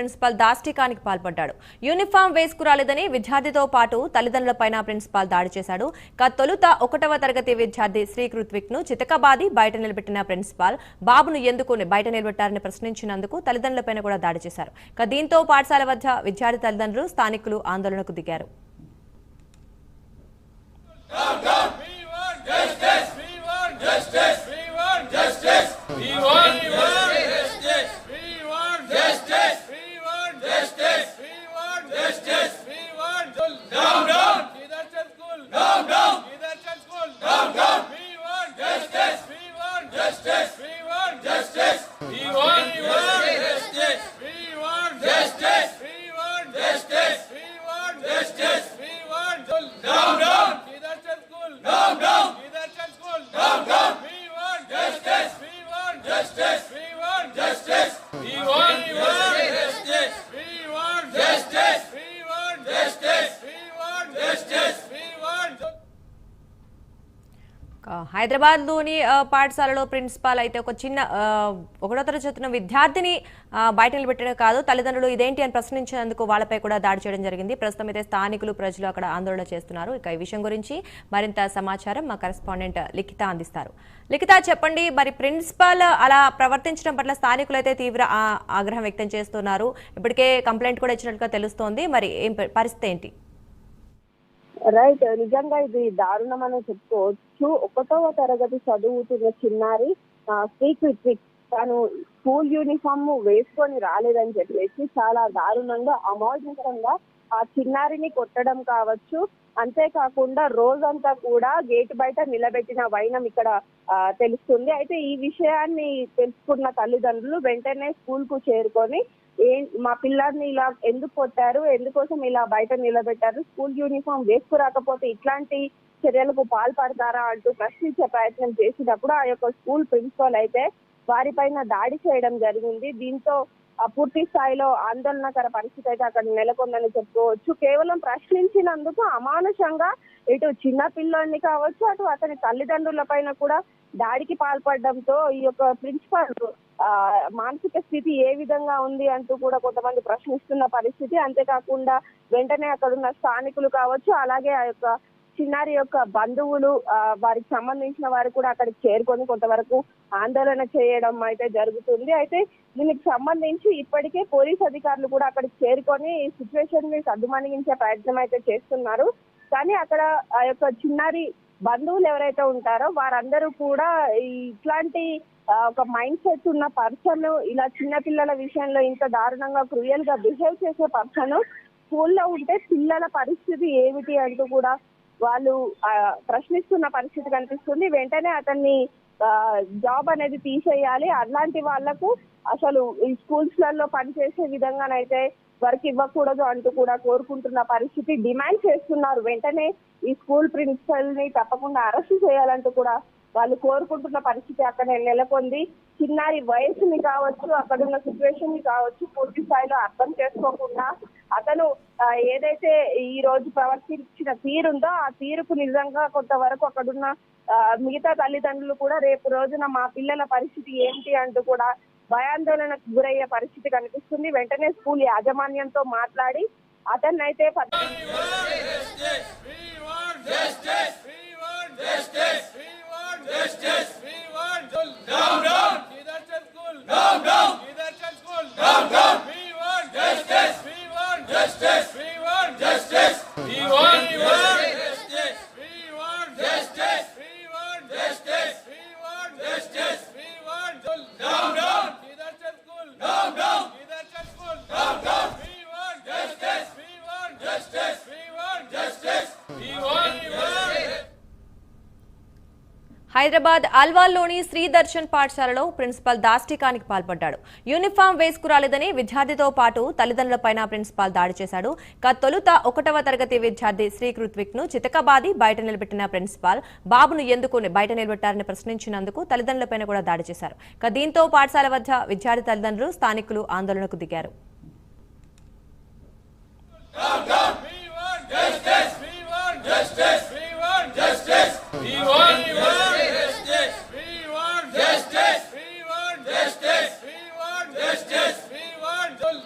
Principal దాష్టికానికి పాల్పడ్డాడు. Uniform వేసుకురాలేదని విద్యార్థితో పాటు తల్లిదండ్రులపైన principal దాడి చేశాడు. తొలుత ఒకటవ తరగతి విద్యార్థి శ్రీ కృత్విక్ను చితకబాది బయట నిలబెట్టిన ప్రిన్సిపాల్ బాబును ఎందుకు బయట నిలబెట్టారని ప్రశ్నించినందుకు తల్లిదండ్రులపైన కూడా దాడి చేశారు. దీంతో పాఠశాల వద్ద విద్యార్థి తల్లిదండ్రులు స్థానికులు ఆందోళనకు దిగారు. Justice! లోని పాఠశాలలో ప్రిన్సిపాల్ అయితే ఒక చిన్న ఒకటో తరగతి విద్యార్థిని బయట నిలబెట్టడం కాదు తల్లిదండ్రులు ఇదేంటి అని ప్రశ్నించినందుకు వాళ్ళపై కూడా దాడి చేయడం జరిగింది. ప్రస్తుతం అయితే స్థానికులు ప్రజలు అక్కడ ఆందోళన చేస్తున్నారు. ఇక ఈ విషయం గురించి మరింత సమాచారం మా కరెస్పాండెంట్ లిఖిత అందిస్తారు. లిఖిత చెప్పండి మరి ప్రిన్సిపాల్ అలా ప్రవర్తించడం పట్ల స్థానికులు అయితే తీవ్ర ఆగ్రహం వ్యక్తం చేస్తున్నారు. ఇప్పటికే కంప్లైంట్ కూడా ఇచ్చినట్లుగా తెలుస్తోంది. మరి ఏం పరిస్థితి ఏంటి? రైట్ నిజంగా ఇది దారుణం అని చెప్పుకోవచ్చు. ఒకటవ తరగతి చదువుతున్న చిన్నారి ఆ, తను స్కూల్ యూనిఫామ్ వేసుకొని రాలేదని చెప్పేసి చాలా దారుణంగా అమాయకంగా ఆ చిన్నారిని కొట్టడం కావచ్చు. అంతేకాకుండా రోజంతా కూడా గేట్ బయట నిలబెట్టిన వైనం ఇక్కడ తెలుస్తుంది. అయితే ఈ విషయాన్ని తెలుసుకున్న తల్లిదండ్రులు వెంటనే స్కూల్కు చేరుకొని ఏం మా పిల్లల్ని ఇలా ఎందుకు కొట్టారు? ఎందుకోసం ఇలా బయట నిలబెట్టారు? స్కూల్ యూనిఫామ్ వేసుకురాకపోతే ఇట్లాంటి చర్యలకు పాల్పడతారా అంటూ ప్రశ్నించే ప్రయత్నం చేసినప్పుడు ఆ యొక్క స్కూల్ ప్రిన్సిపల్ అయితే వారిపైన దాడి చేయడం జరిగింది. దీంతో ఆ పూర్తి స్థాయిలో ఆందోళనకర పరిస్థితి అయితే అక్కడ నెలకొందని చెప్పుకోవచ్చు. కేవలం ప్రశ్నించినందుకు అమానుషంగా ఇటు చిన్న పిల్లోడిని కావచ్చు అటు అతని తల్లిదండ్రుల పైన కూడా దాడికి పాల్పడడంతో ఈ యొక్క ప్రిన్సిపల్ మానసిక స్థితి ఏ విధంగా ఉంది అంటూ కూడా కొంతమంది ప్రశ్నిస్తున్న పరిస్థితి. అంతేకాకుండా వెంటనే అక్కడ ఉన్న స్థానికులు కావచ్చు అలాగే ఆ యొక్క చిన్నారి యొక్క బంధువులు వారికి సంబంధించిన వారు కూడా అక్కడికి చేరుకొని కొంతవరకు ఆందోళన చేయడం అయితే జరుగుతుంది. అయితే దీనికి సంబంధించి ఇప్పటికే పోలీస్ అధికారులు కూడా అక్కడికి చేరుకొని ఈ సిచ్యువేషన్ని సద్దుమణిగించే ప్రయత్నం అయితే చేస్తున్నారు. కానీ అక్కడ ఆ యొక్క చిన్నారి బంధువులు ఎవరైతే ఉంటారో వారందరూ కూడా ఇట్లాంటి ఒక మైండ్ సెట్ ఉన్న పర్సన్ ఇలా చిన్న పిల్లల విషయంలో ఇంత దారుణంగా క్రూయల్గా బిహేవ్ చేసే పర్సన్ స్కూల్లో ఉంటే పిల్లల పరిస్థితి ఏమిటి అంటూ కూడా వాళ్ళు ప్రశ్నిస్తున్న పరిస్థితి కనిపిస్తుంది. వెంటనే అతన్ని జాబ్ అనేది తీసేయాలి. అలాంటి వాళ్ళకు అసలు ఈ స్కూల్స్లలో పనిచేసే విధంగానైతే వర్క్ ఇవ్వకూడదు అంటూ కూడా కోరుకుంటున్న పరిస్థితి డిమాండ్ చేస్తున్నారు. వెంటనే ఈ స్కూల్ ప్రిన్సిపల్ని తప్పకుండా అరెస్ట్ చేయాలంటూ కూడా వాళ్ళు కోరుకుంటున్న పరిస్థితి అక్కడ నెలకొంది. చిన్నారి వయసుని కావచ్చు అక్కడ ఉన్న సిచ్యువేషన్ని కావచ్చు పూర్తి స్థాయిలో అర్థం చేసుకోకుండా అతను ఏదైతే ఈ రోజు ప్రవర్తించిన తీరుందో ఆ తీరుకు నిజంగా కొంతవరకు అక్కడున్న మిగతా తల్లిదండ్రులు కూడా రేపు రోజున మా పిల్లల పరిస్థితి ఏంటి అంటూ కూడా భయాందోళనకు గురయ్యే పరిస్థితి కనిపిస్తుంది. వెంటనే స్కూల్ యాజమాన్యంతో మాట్లాడి అతన్ని అయితే Justice. We want down, down. Leadership. Down, down. Hyderabad అల్వాల్లోని Shri Darshan పాఠశాలలో ప్రిన్సిపాల్ దాష్టికానికి పాల్పడ్డాడు. యూనిఫామ్ వేసుకురాలేదని విద్యార్థితో పాటు తల్లిదండ్రులపైన ప్రిన్సిపాల్ దాడి చేశాడు. ఇక తొలుత ఒకటవ తరగతి విద్యార్థి శ్రీకృత్విక్ను చితకబాది బయట నిలబెట్టిన ప్రిన్సిపాల్ బాబును ఎందుకు బయట నిలబెట్టారని ప్రశ్నించినందుకు తల్లిదండ్రులపైన కూడా దాడి చేశారు. ఇక దీంతో పాఠశాల వద్ద విద్యార్థి తల్లిదండ్రులు స్థానికులు ఆందోళనకు దిగారు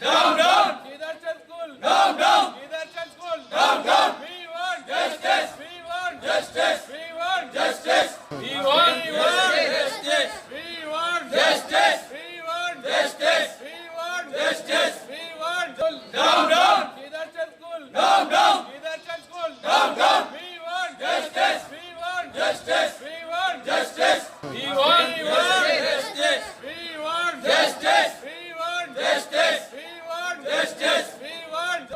Down, down. Kedarchan school. Down, down. Kedarchan school. Down, down. We want justice. We want justice. We want justice. We want, we want justice. We want justice. We want justice. We want justice. We want down, down. Kedarchan school. Down, down. Kedarchan school. Down, down. We want justice. We want justice. We want justice. We want, we want justice. We want justice. We want justice. We want justice. We want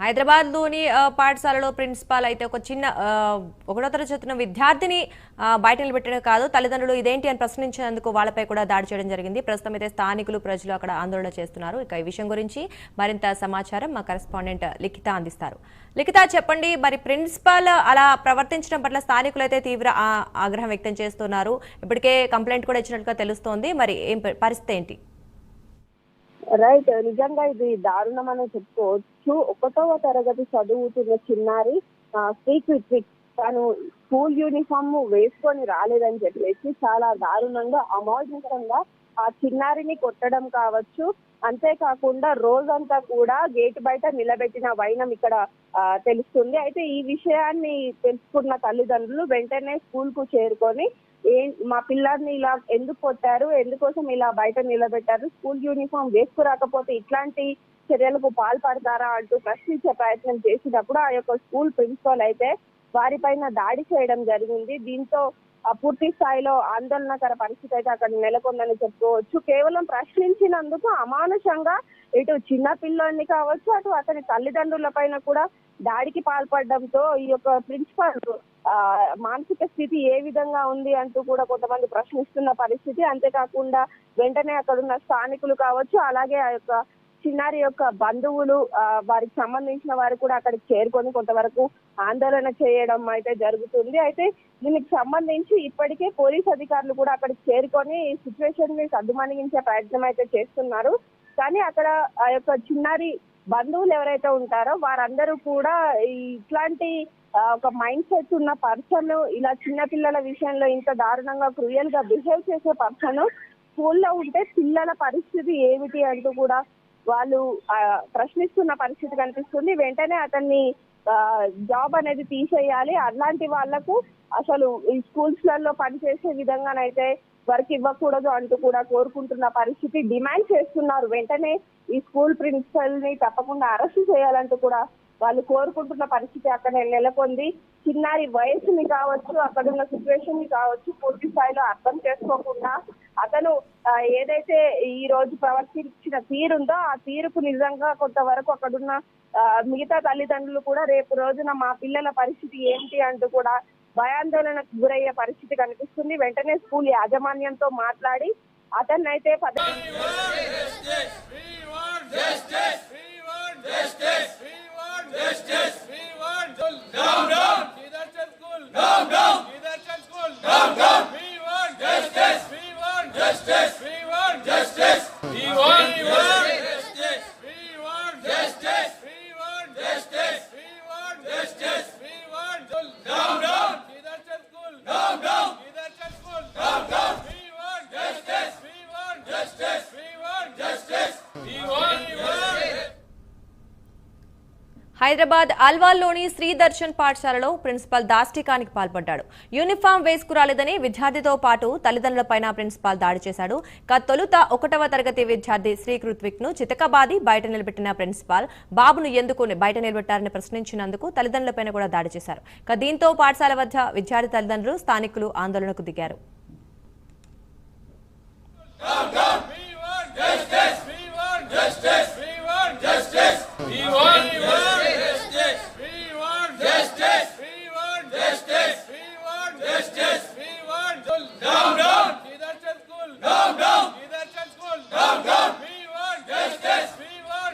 హైదరాబాద్లోని పాఠశాలలో principal అయితే ఒక చిన్న ఒకటో తరగతి చదువుతున్న విద్యార్థిని బయట నిలబెట్టడం కాదు తల్లిదండ్రులు ఇదేంటి అని ప్రశ్నించినందుకు వాళ్ళపై కూడా దాడి చేయడం జరిగింది. ప్రస్తుతం అయితే స్థానికులు ప్రజలు అక్కడ ఆందోళన చేస్తున్నారు. ఇక ఈ విషయం గురించి మరింత సమాచారం మా కరెస్పాండెంట్ లిఖిత అందిస్తారు. లిఖిత చెప్పండి మరి ప్రిన్సిపాల్ అలా ప్రవర్తించడం పట్ల స్థానికులు అయితే తీవ్ర ఆగ్రహం వ్యక్తం చేస్తున్నారు. ఇప్పటికే కంప్లైంట్ కూడా ఇచ్చినట్టుగా తెలుస్తోంది. మరి ఏం పరిస్థితి ఏంటి? రైట్ నిజంగా ఇది దారుణం అనే చెప్పుకోవచ్చు. ఒకటవ తరగతి చదువుతున్న చిన్నారి స్పీక్ విత్ విత్ తను స్కూల్ యూనిఫామ్ వేసుకొని రాలేదని చెప్పేసి చాలా దారుణంగా అమాయకంగా ఆ చిన్నారిని కొట్టడం కావచ్చు. అంతేకాకుండా రోజంతా కూడా గేట్ బయట నిలబెట్టిన వైనం ఇక్కడ తెలుస్తుంది. అయితే ఈ విషయాన్ని తెలుసుకున్న తల్లిదండ్రులు వెంటనే స్కూల్కు చేరుకొని ఏ మా పిల్లల్ని ఇలా ఎందుకు కొట్టారు? ఎందుకోసం ఇలా బయట నిలబెట్టారు? స్కూల్ యూనిఫామ్ వేసుకురాకపోతే ఇట్లాంటి చర్యలకు పాల్పడతారా అంటూ ప్రశ్నించే ప్రయత్నం చేసినప్పుడు ఆ యొక్క స్కూల్ ప్రిన్సిపల్ అయితే వారిపైన దాడి చేయడం జరిగింది. దీంతో పూర్తి స్థాయిలో ఆందోళనకర పరిస్థితి అయితే అక్కడ నెలకొందని చెప్పుకోవచ్చు. కేవలం ప్రశ్నించినందుకు అమానుషంగా ఇటు చిన్న పిల్లోని కావచ్చు అటు అతని తల్లిదండ్రుల పైన కూడా దాడికి పాల్పడడంతో ఈ యొక్క ప్రిన్సిపల్ ఆ, మానసిక స్థితి ఏ విధంగా ఉంది అంటూ కూడా కొంతమంది ప్రశ్నిస్తున్న పరిస్థితి. అంతేకాకుండా వెంటనే అక్కడ ఉన్న స్థానికులు కావచ్చు అలాగే ఆ యొక్క చిన్నారి యొక్క బంధువులు వారికి సంబంధించిన వారు కూడా అక్కడికి చేరుకొని కొంతవరకు ఆందోళన చేయడం అయితే జరుగుతుంది. అయితే దీనికి సంబంధించి ఇప్పటికే పోలీస్ అధికారులు కూడా అక్కడికి చేరుకొని ఈ సిచ్యువేషన్ని సద్దుమణిగించే ప్రయత్నం అయితే చేస్తున్నారు. కానీ అక్కడ ఆ యొక్క చిన్నారి బంధువులు ఎవరైతే ఉంటారో వారందరూ కూడా ఇట్లాంటి ఒక మైండ్ సెట్ ఉన్న పర్సన్ ఇలా చిన్న పిల్లల విషయంలో ఇంత దారుణంగా క్రూయల్గా బిహేవ్ చేసే పర్సన్ స్కూల్లో ఉంటే పిల్లల పరిస్థితి ఏమిటి అంటూ కూడా వాళ్ళు ప్రశ్నిస్తున్న పరిస్థితి కనిపిస్తుంది. వెంటనే అతన్ని జాబ్ అనేది తీసేయాలి. అలాంటి వాళ్ళకు అసలు ఈ స్కూల్స్లలో పనిచేసే విధంగానైతే వర్క్ ఇవ్వకూడదు అంటూ కూడా కోరుకుంటున్న పరిస్థితి డిమాండ్ చేస్తున్నారు. వెంటనే ఈ స్కూల్ ప్రిన్సిపల్ని తప్పకుండా అరెస్ట్ చేయాలంటూ కూడా వాళ్ళు కోరుకుంటున్న పరిస్థితి అక్కడ నెలకొంది. చిన్నారి వయసుని కావచ్చు అక్కడ ఉన్న సిచ్యువేషన్ని కావచ్చు పూర్తి స్థాయిలో అర్థం చేసుకోకుండా అతను ఏదైతే ఈ రోజు ప్రవర్తించిన తీరుందో ఆ తీరుకు నిజంగా కొంతవరకు అక్కడున్న మిగతా తల్లిదండ్రులు కూడా రేపు రోజున మా పిల్లల పరిస్థితి ఏంటి అంటూ కూడా భయాందోళనకు గురయ్యే పరిస్థితి కనిపిస్తుంది. వెంటనే స్కూల్ యాజమాన్యంతో మాట్లాడి అతన్ని అయితే పద We want justice. We want justice. We want justice. We want down down. Kedarchan school. Down down. Kedarchan school. Down down. We want justice. We want justice. We want justice. We want we want justice. We want justice. We want justice. We want justice. We want down down. Kedarchan school. Down down. Kedarchan school. Down down. We want justice. We want justice. We want justice. We want we want Hyderabad అల్వాల్లోని Shri Darshan పాఠశాలలో principal దాష్టికానికి పాల్పడ్డాడు uniform వేసుకురాలేదని విద్యార్థితో పాటు తల్లిదండ్రులపైన principal దాడి చేశాడు తొలుత ఒకటవ తరగతి విద్యార్థి శ్రీ కృత్విక్ను చితకబాది బయట నిలబెట్టిన ప్రిన్సిపాల్ బాబును ఎందుకు బయట నిలబెట్టారని ప్రశ్నించినందుకు తల్లిదండ్రులపైన కూడా దాడి చేశారు దీంతో పాఠశాల వద్ద విద్యార్థి తల్లిదండ్రులు స్థానికులు ఆందోళనకు దిగారు We want justice. We want justice. We want justice. We want we want justice.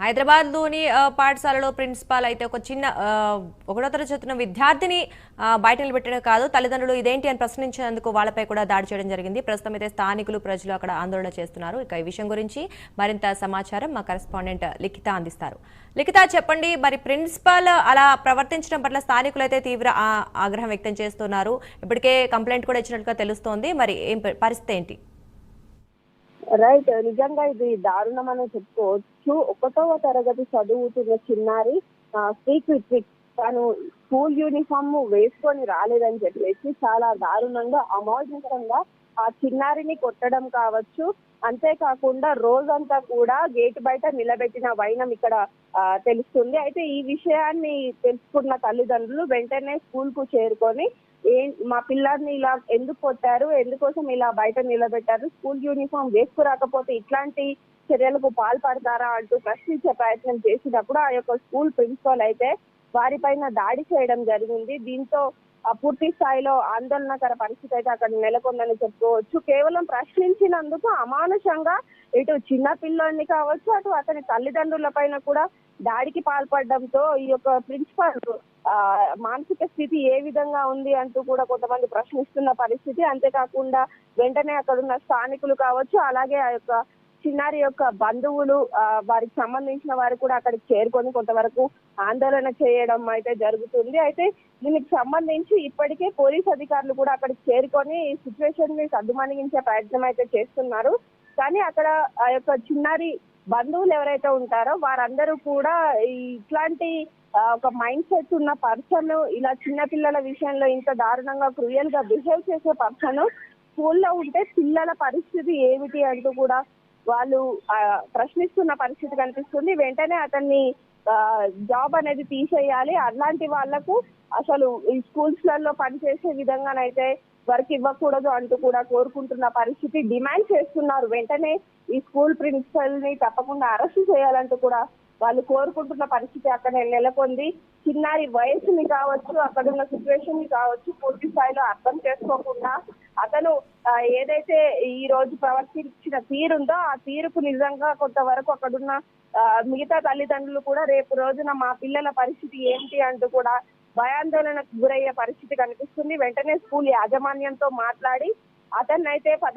హైదరాబాద్లోని పాఠశాలలో ప్రిన్సిపాల్ అయితే ఒక చిన్న ఒకటో తరగతి చదువుతున్న విద్యార్థిని బయట నిలబెట్టడం కాదు తల్లిదండ్రులు ఇదేంటి అని ప్రశ్నించేందుకు వాళ్ళపై కూడా దాడి చేయడం జరిగింది. ప్రస్తుతం అయితే స్థానికులు ప్రజలు అక్కడ ఆందోళన చేస్తున్నారు. ఇక ఈ విషయం గురించి మరింత సమాచారం మా కరెస్పాండెంట్ లిఖిత అందిస్తారు. లిఖిత చెప్పండి మరి ప్రిన్సిపాల్ అలా ప్రవర్తించడం పట్ల స్థానికులు అయితే తీవ్ర ఆగ్రహం వ్యక్తం చేస్తున్నారు. ఇప్పటికే కంప్లైంట్ కూడా ఇచ్చినట్టుగా తెలుస్తోంది. మరి ఏం పరిస్థితి ఏంటి? రైట్ నిజంగా ఇది దారుణం అని చెప్పుకోవచ్చు. ఒకటవ తరగతి చదువుతున్న చిన్నారి స్పీక్ తను స్కూల్ యూనిఫామ్ వేసుకొని రాలేదని చెప్పేసి చాలా దారుణంగా అమాయకంగా ఆ చిన్నారిని కొట్టడం కావచ్చు. అంతేకాకుండా రోజంతా కూడా గేట్ బయట నిలబెట్టిన వైనం ఇక్కడ తెలుస్తుంది. అయితే ఈ విషయాన్ని తెలుసుకున్న తల్లిదండ్రులు వెంటనే స్కూల్కు చేరుకొని ఏం మా పిల్లల్ని ఇలా ఎందుకు కొట్టారు? ఎందుకోసం ఇలా బయట నిలబెట్టారు? స్కూల్ యూనిఫామ్ వేసుకురాకపోతే ఇట్లాంటి చర్యలకు పాల్పడతారా అంటూ ప్రశ్నించే ప్రయత్నం చేసినప్పుడు ఆ యొక్క స్కూల్ ప్రిన్సిపల్ అయితే వారిపైన దాడి చేయడం జరిగింది. దీంతో ఆ పూర్తి స్థాయిలో ఆందోళనకర పరిస్థితి అయితే అక్కడ నెలకొందని చెప్పుకోవచ్చు. కేవలం ప్రశ్నించినందుకు అమానుషంగా ఇటు చిన్న పిల్లల్ని కావచ్చు అటు అతని తల్లిదండ్రుల పైన కూడా దాడికి పాల్పడడంతో ఈ యొక్క ప్రిన్సిపల్ మానసిక స్థితి ఏ విధంగా ఉంది అంటూ కూడా కొంతమంది ప్రశ్నిస్తున్న పరిస్థితి. అంతేకాకుండా వెంటనే అక్కడ ఉన్న స్థానికులు కావచ్చు అలాగే ఆ యొక్క చిన్నారి యొక్క బంధువులు ఆ, వారికి సంబంధించిన వారు కూడా అక్కడికి చేరుకొని కొంతవరకు ఆందోళన చేయడం అయితే జరుగుతుంది. అయితే దీనికి సంబంధించి ఇప్పటికే పోలీస్ అధికారులు కూడా అక్కడికి చేరుకొని ఈ సిచ్యువేషన్ని సద్దుమణిగించే ప్రయత్నం అయితే చేస్తున్నారు. కానీ అక్కడ ఆ యొక్క చిన్నారి బంధువులు ఎవరైతే ఉంటారో వారందరూ కూడా ఇట్లాంటి ఒక మైండ్ సెట్ ఉన్న పర్సన్ ఇలా చిన్న పిల్లల విషయంలో ఇంత దారుణంగా క్రూయల్గా బిహేవ్ చేసే పర్సన్ స్కూల్లో ఉంటే పిల్లల పరిస్థితి ఏమిటి అంటూ కూడా వాళ్ళు ప్రశ్నిస్తున్న పరిస్థితి కనిపిస్తుంది. వెంటనే అతన్ని జాబ్ అనేది తీసేయాలి. అలాంటి వాళ్ళకు అసలు ఈ స్కూల్స్లలో పనిచేసే విధంగానైతే వర్క్ ఇవ్వకూడదు అంటూ కూడా కోరుకుంటున్న పరిస్థితి డిమాండ్ చేస్తున్నారు. వెంటనే ఈ స్కూల్ ప్రిన్సిపల్ని తప్పకుండా అరెస్ట్ చేయాలంటూ కూడా వాళ్ళు కోరుకుంటున్న పరిస్థితి అక్కడ నెలకొంది. చిన్నారి వయసుని కావచ్చు అక్కడ ఉన్న సిచ్యువేషన్ని కావచ్చు పూర్తి స్థాయిలో అర్థం చేసుకోకుండా అతను ఏదైతే ఈ రోజు ప్రవర్తించిన తీరుందో ఆ తీరుకు నిజంగా కొంతవరకు అక్కడున్న మిగతా తల్లిదండ్రులు కూడా రేపు రోజున మా పిల్లల పరిస్థితి ఏంటి అంటూ కూడా భయాందోళనకు గురయ్యే పరిస్థితి కనిపిస్తుంది. వెంటనే స్కూల్ యాజమాన్యంతో మాట్లాడి అతన్నైతే పద